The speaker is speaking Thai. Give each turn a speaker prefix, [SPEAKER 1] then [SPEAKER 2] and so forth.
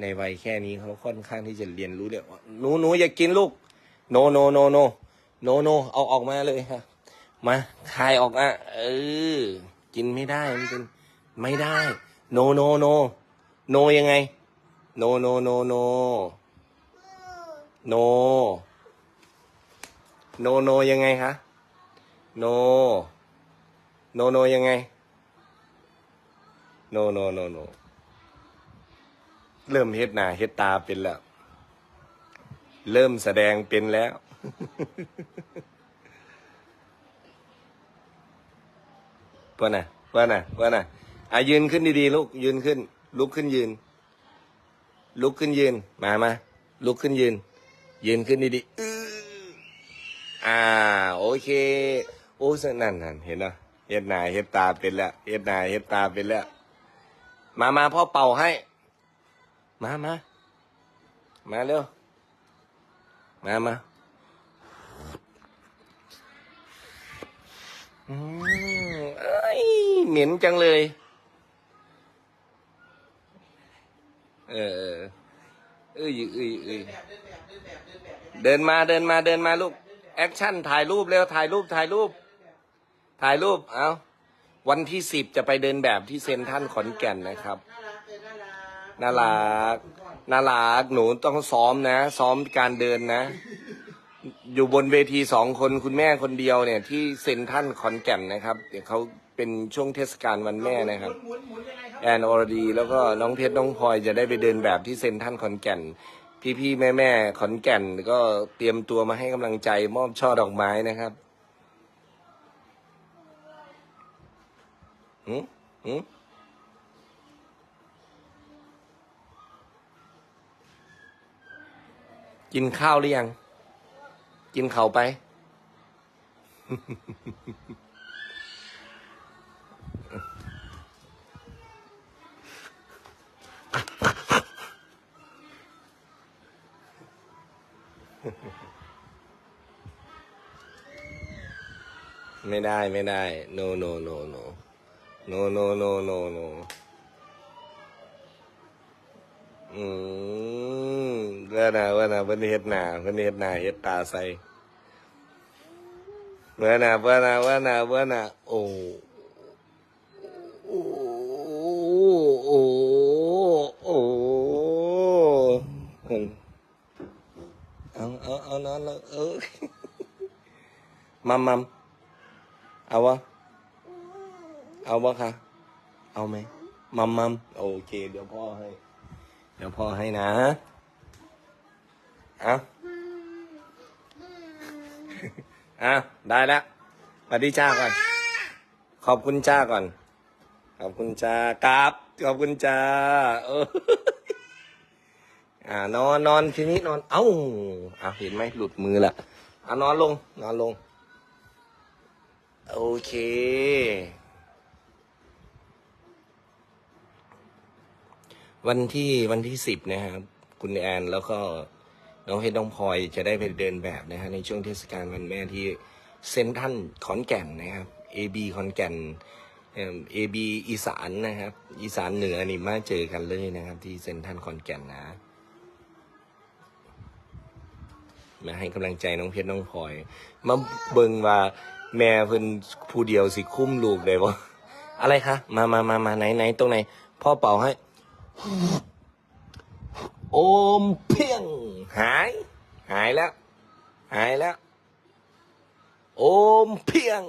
[SPEAKER 1] ในวัยแค่นี้เขาค่อนข้างที่จะเรียนรู้เดี๋ยวหนูหนูอย่ากินลูก โนโนโนโนโนโนเอาออกมาเลยครับมาคายออกมาเออ กินไม่ได้มันเป็นไม่ได้ โนโนโนโนยังไง โนโนโนโนโนโนโนยังไงคะโนโนโนยังไงโนโนโนโน เริ่มเฮ็ดหน้าเฮ็ดตาเป็นแล้ว เริ่มแสดงเป็นแล้ว ว่าน่ะว่าน่ะว่าน่ะอะยืนขึ้นดีๆลูกยืนขึ้น ลุกขึ้นยืน ลุกขึ้นยืน มามาลุกขึ้นยืน ยืนขึ้นดีๆอืออ่า โอเค โอ้สนั่นนั่นเห็นเนาะเฮ็ดหน้าเฮ็ดตาเป็นแล้วเฮ็ดหน้าเฮ็ดตาเป็นแล้ว มามาพ่อเป่าให้ มา มา มาเร็ว มามาอืมเอ้ยเหม็นจังเลย เออ เอ้ยเอ้ยเอ้ยเดินมาเดินมาเดินมาลูก แอคชั่นถ่ายรูปเร็วถ่ายรูปถ่ายรูป ถ่ายรูป เอาวันที่สิบจะไปเดินแบบที่เซ็นทรัลขอนแก่นนะครับ
[SPEAKER 2] น่ารักเออน่ารัก
[SPEAKER 1] น่ารักน่ารักหนูต้องซ้อมนะ ซ้อมการเดินนะ อยู่บนเวทีสองคนคุณแม่คนเดียวเนี่ย ที่เซ็นทรัลขอนแก่นนะครับ เดี๋ยวเขาเป็นช่วงเทศกาลวันแม่นะครับ
[SPEAKER 2] หมุนหมุนยังไงครับ
[SPEAKER 1] แอนอรดี แล้วก็น้องเพชรน้องพลอยจะได้ไปเดินแบบที่เซ็นทรัลขอนแก่น พี่ๆแม่ๆขอนแก่นก็เตรียมตัวมาให้กำลังใจมอบช่อดอกไม้นะครับหืมหืม กินข้าวหรือยัง กินเข่าไป ไม่ได้ไม่ได้ no no no no no no no no no อืม ว่าน่ะเว่าน่ะเพิ่นเฮ็ดหน้าเพิ่นเฮ็ดหน้าเฮ็ดตาใส่เว่าน่ะเว่าน่ะเว่าน่ะเว่าน่ะโอ้โอ้โอ้โอ้อืมเอาเอาเอานอนแล้วเออมัมมัมเอาวะเอาวะคะเอาไหมมัมมัมโอเค เดี๋ยวพ่อให้ เดี๋ยวพ่อให้นะ เอาเอาได้แล้วสวัสดีจ้าก่อน ขอบคุณจ้าก่อน ขอบคุณจ้ากราบขอบคุณจ้าเอออ่านอนนอนทีนี้นอน เอ้าเอาเห็นไหมหลุดมือละอ่านอนลง นอนลง โอเควันที่วันที่สิบนะครับ คุณแอนแล้วก็ น้องเพชรน้องพลอยจะได้ไปเดินแบบนะฮะในช่วงเทศกาลวันแม่ที่เซนทันขอนแก่นนะครับ AB ขอนแก่นเอ่อ AB อีสานนะครับ อีสานเหนือนี่มาเจอกันเลยนะครับ ที่เซนทันขอนแก่นนะ มาให้กำลังใจน้องเพชรน้องพลอย มาเบิงว่าแม่เพิ่นผู้เดียวสิคุ้มลูกได้บ่อะไรคะ มามามามาไหนไหนตรงไหน พ่อเป่าให้ โอมเพียง หาย หายแล้ว หายแล้ว โอมเพียง